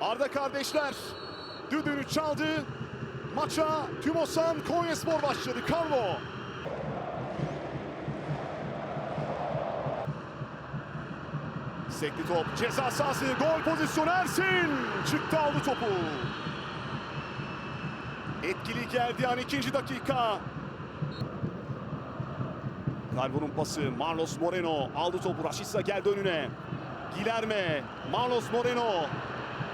Arda kardeşler düdüğünü çaldı. Maça Tümosan Konyaspor başladı. Carlo. Sekli top ceza sahası gol pozisyonu Ersin. Çıktı aldı topu. Etkili geldi an ikinci dakika. Calvo'nun pası Marlos Moreno aldı topu Rashica geldi önüne. Gilerme Marlos Moreno.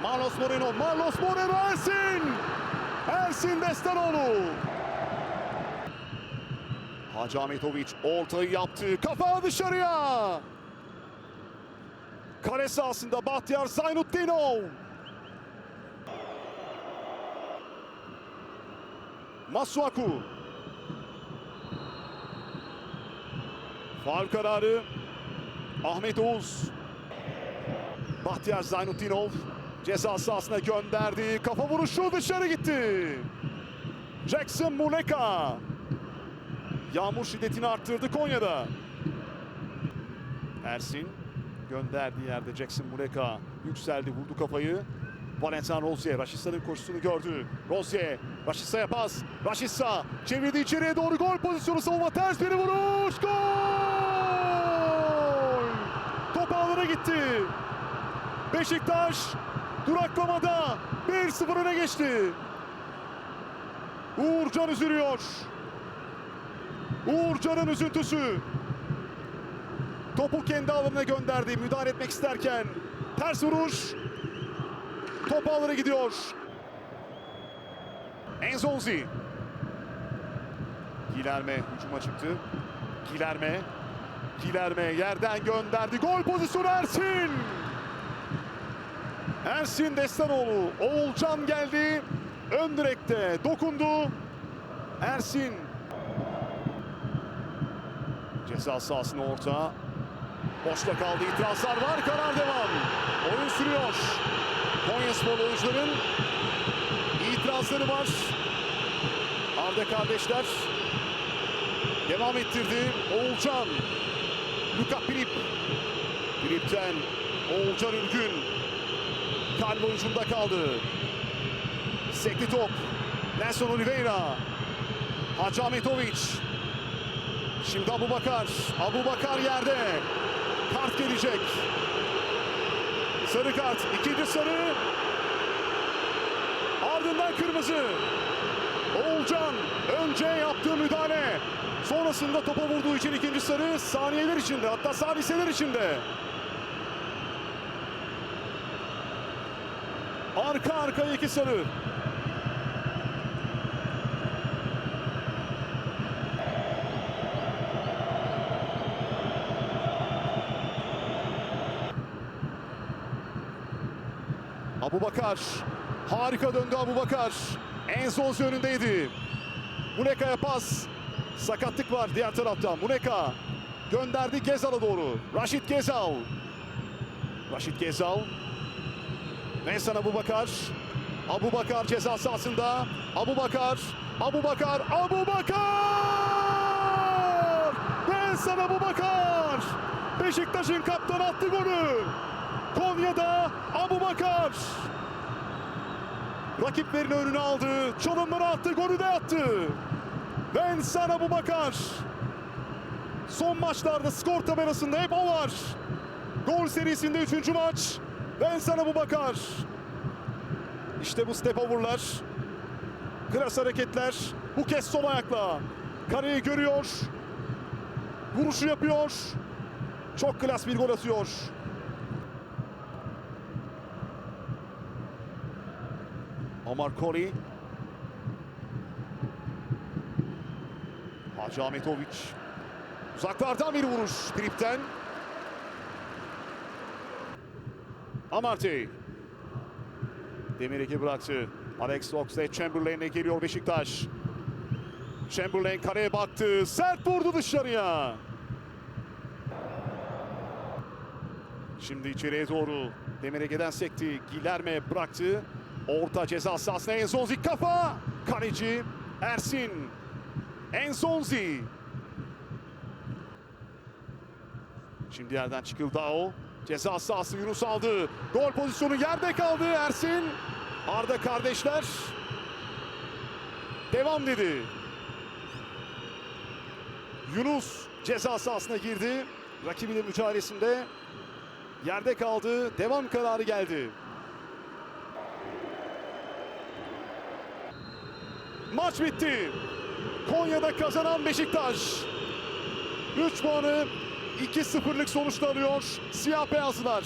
Marlos Moreno, Marlos Moreno Ersin. Ersin Destanoğlu. Hacı Ahmetoviç ortayı yaptı. Kafa dışarıya. Kale sahasında Bahtiyar Zaynutdinov. Masuaku. Faul kararı Ahmet Oğuz. Bahtiyar Zaynutdinov ceza sahasına gönderdi. Kafa vuruşu dışarı gitti. Jackson Muleka. Yağmur şiddetini arttırdı Konya'da. Ersin gönderdiği yerde Jackson Muleka yükseldi vurdu kafayı. Valentin Rozier Raşitsa'nın koşusunu gördü. Rozier Raşitsa'ya pas. Raşitsa çevirdi içeriye doğru gol pozisyonu savunma ters bir vuruş. Gol! Top ağlara gitti. Beşiktaş duraklamada 1-0 öne geçti. Uğurcan üzülüyor. Uğurcan'ın üzüntüsü. Topu kendi alanına gönderdi. Müdahale etmek isterken ters vuruş. Top ağlara gidiyor. Enzonzi. Gilerme hücuma çıktı. Gilerme. Gilerme yerden gönderdi. Gol pozisyonu Ersin. Ersin Destanoğlu. Oğulcan geldi. Ön direkte dokundu. Ersin. Ceza sahasına orta. Boşta kaldı. itirazlar var. Karar devam. Oyun sürüyor. Konyaspor oyuncuların itirazları var. Arda kardeşler devam ettirdi. Oğulcan. Luka Pirip. Pirip'ten Oğulcan Ülgün. Kalp oyuncunda kaldı. Sekli top. Nelson Oliveira. Hacı Ahmetoviç. Şimdi Abu Bakar. Abu Bakar yerde. Kart gelecek. Sarı kart. ikinci sarı. Ardından kırmızı. Oğulcan önce yaptığı müdahale. Sonrasında topa vurduğu için ikinci sarı saniyeler içinde hatta saniseler içinde. Arka arkaya iki sarı. Abu Bakar. Harika döndü Abu Bakar. Enzonzi önündeydi. Muleka'ya pas. Sakatlık var diğer tarafta. Muleka gönderdi Gezal'a doğru. Raşit Gezal. Raşit Gezal. Vensan Abu Bakar. Abu Bakar ceza sahasında. Abu Bakar. Abu Bakar. Abu Bakar! Vensan Abu Bakar! Beşiktaş'ın kaptanı attı golü. Konya'da Abu Bakar. Rakiplerini önüne aldı. Çalımları attı. Golü de attı. Vensan Abu Bakar. Son maçlarda skor tabelasında hep o var. Gol serisinde üçüncü maç. Vensan Abu Bakar. İşte bu step over'lar. Klas hareketler. Bu kez sol ayakla. Kareyi görüyor. Vuruşu yapıyor. Çok klas bir gol atıyor. Omar Koli. Hacı Ahmetoviç. Uzaklardan bir vuruş Trip'ten. Amartey. Demir Ege bıraktı. Alex Oxlade Chamberlain'e geliyor Beşiktaş. Chamberlain kareye baktı. Sert vurdu dışarıya. Şimdi içeriye doğru. Demir Ege'den sekti. Gilerme bıraktı. Orta ceza sahasına Enzonzi kafa. Kaleci Ersin. Enzonzi. Şimdi yerden çıkıldı o. Ceza sahası Yunus aldı. Gol pozisyonu yerde kaldı Ersin. Arda kardeşler. Devam dedi. Yunus ceza sahasına girdi. Rakibinin mücadelesinde yerde kaldı. Devam kararı geldi. Maç bitti. Konya'da kazanan Beşiktaş. 3 puanı 2-0'lık sonuçla alıyor siyah beyazlar.